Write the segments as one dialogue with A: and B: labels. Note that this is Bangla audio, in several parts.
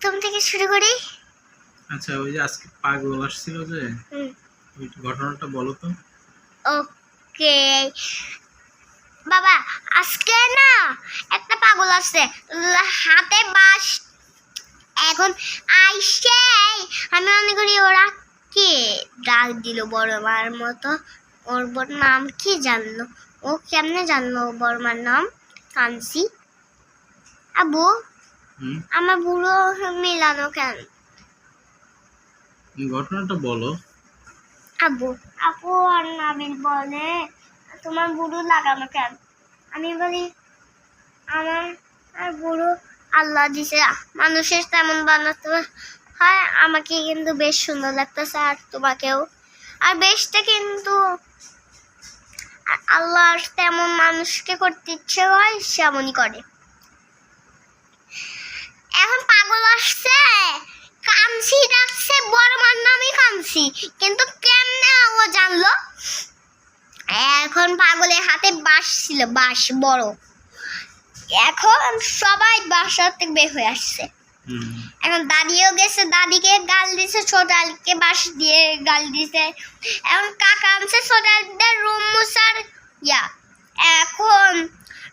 A: প্রথম থেকে শুরু করি?
B: আচ্ছা ওই যে আজকে পাগল আসছিল যে ওই ঘটনাটা বলো তো।
A: ওকে। বাবা আজকে না একটা পাগল আছে হাতে বাস এখন আইসে আমি মনে করি ওরা কে? ডাক দিল বড় মার মতো। ওর বড় নাম কি জানলো? ও কেমনে জানলো বড় মার নাম? কানসি আবু। আমার বুড়ো মিলানো কেন?
B: ঘটনাটা বলো।
A: আব্বু আপু আর নাবিল বলে তোমার বুড়ো লাগানো কেন? আমি বলি আমার আর বুড়ো আল্লাহ দিছে। মানুষের তেমন বানাতে হয় আমাকে কিন্তু বেশ সুন্দর লাগতেছে আর তোমাকেও। আর বেশটা কিন্তু আল্লাহ তেমন মানুষকে করতে ইচ্ছে হয় সেমনই করে এখন পাগল আসছে কামসি ডাকছে বড় মার নামই কিন্তু কেমনে ও জানলো? এখন পাগলের হাতে বাঁশ ছিল বাঁশ বড়। এখন সবাই বাসা থেকে বের হয়ে আসছে। এখন দাদিও গেছে দাদিকে গাল দিছে ছোট আলীকে বাঁশ দিয়ে গাল দিছে। এখন কাকা আনছে ছোট আলীদের রুম মুসার ইয়া। এখন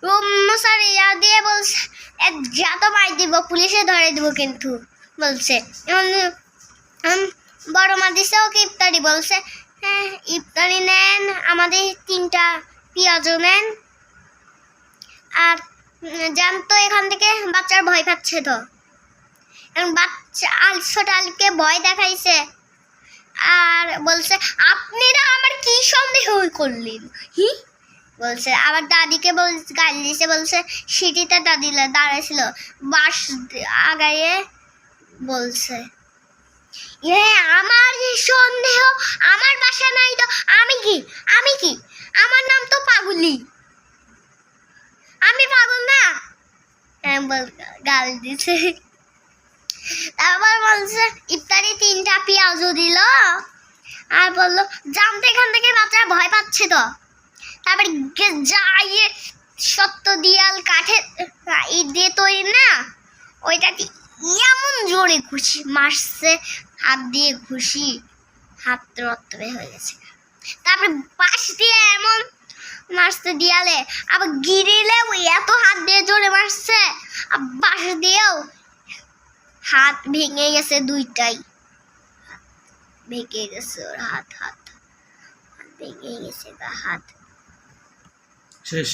A: রুম মুসার ইয়া দিয়ে বলছে এক যত মাই দিব পুলিশে ধরে দিব কিন্তু। বলছে। এখন বড় মা দিছে ওকে ইফতারি বলছে? হ্যাঁ ইফতারি নেন, আমাদের তিনটা পেঁয়াজও নেন। আর যান তো এখান থেকে, বাচ্চার ভয় পাচ্ছে তো। এবং বাচ্চা আল ছোট আলকে ভয় দেখাইছে। আর বলছে, আপনারা আমার কি সন্দেহ করলেন? হি? বলছে আবার দাদিকে বল, গাল দিছে। বলছে সিটিতে দাদিলা, দাঁড়াইছিল। বাস আগাইয়ে বলছে এ, আমার সন্দেহ, আমার বাসা নাই তো আমি কি? আমি কি? আমার নাম তো পাগলি। আমি পাগল না? গাল দিছে। তারপর বলছে, ইফতারি তিনটা পেঁয়াজও দিল। আর বলল, জানতে এখান থেকে বাচ্চা ভয় পাচ্ছে তো। তারপরে যাইয়ে সত্য দিয়াল কাঠের ইট দিয়ে তৈরি না, ওইটা এমন জোরে ঘুষি মারছে হাত দিয়ে ঘুষি হাত রক্ত বের হয়ে গেছে। তারপরে পাশ দিয়ে এমন মারছে দিয়ালে, আবার গিরিলে এত হাত দিয়ে জোরে মারছে, আর বাঁশ দিয়েও হাত ভেঙে গেছে দুইটাই। ভেঙে গেছে ওর হাত হাত হাত ভেঙে গেছে গা হাত।
B: শেষ।